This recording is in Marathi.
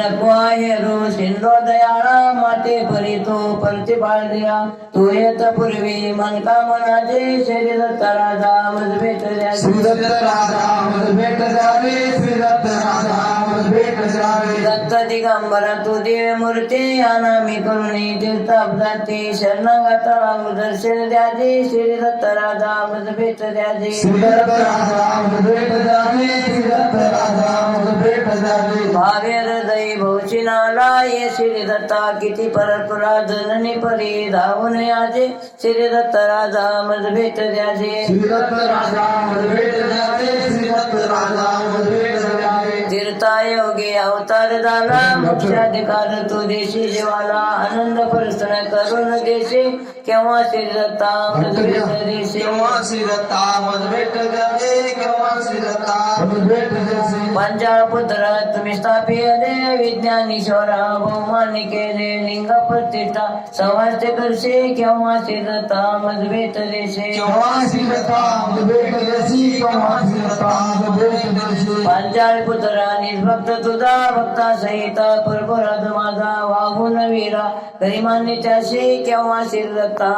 नको आहे रो सिंधो दयाळा माते परी तो प्रतिपाळ दिया तू येत पूर्वी मनकामनाचे श्रीदत्त राजा मज भेट द्या. श्रीदत्त राजा भेट द्यावे श्रीदत्त राजा भेट द्यावे. दत्त दिगंबर तू दिव्य मूर्ती अनामी करुणी तीर्थाप जाती शरणागत लागू दर्शन द्याजे श्री दत्त राजा मज भेट द्याजे. श्रीदत्त राजा राजा भेट द्यावे भावे हृदय भौचिनाला ये श्री दत्ता किती परपुरा जननी परी धावून याजे. श्री दत्त राजा मज भेट भेट द्यावे तीर्थायोगी अवतार झाला मोक्षाधिकार तू देशी जीवाला आनंद प्रसन्न करून देशी. केव्हा श्री दत्ता मज भेट देशी? केव्हा भेट द्यावे केव्हा श्रीदत्ता भेट द्यावे पंजाळ पुत्र तुम्ही स्थापिले विज्ञानीश्वरा बहुमान्य केले लिंग प्रतिष्ठा समाज करशे केव्हा श्री दत्ता मज भेट देशे. केव्हा श्रीदत्ता भेट द्यासी केव्हा श्रीदत्ता भेट द्यासी पांचाळ पुत्रा निष्भक्त तुझा भक्ता सहित परपुरात माझा वाहून वीरा गरिमान्य त्याशी केव्हा श्री दत्ता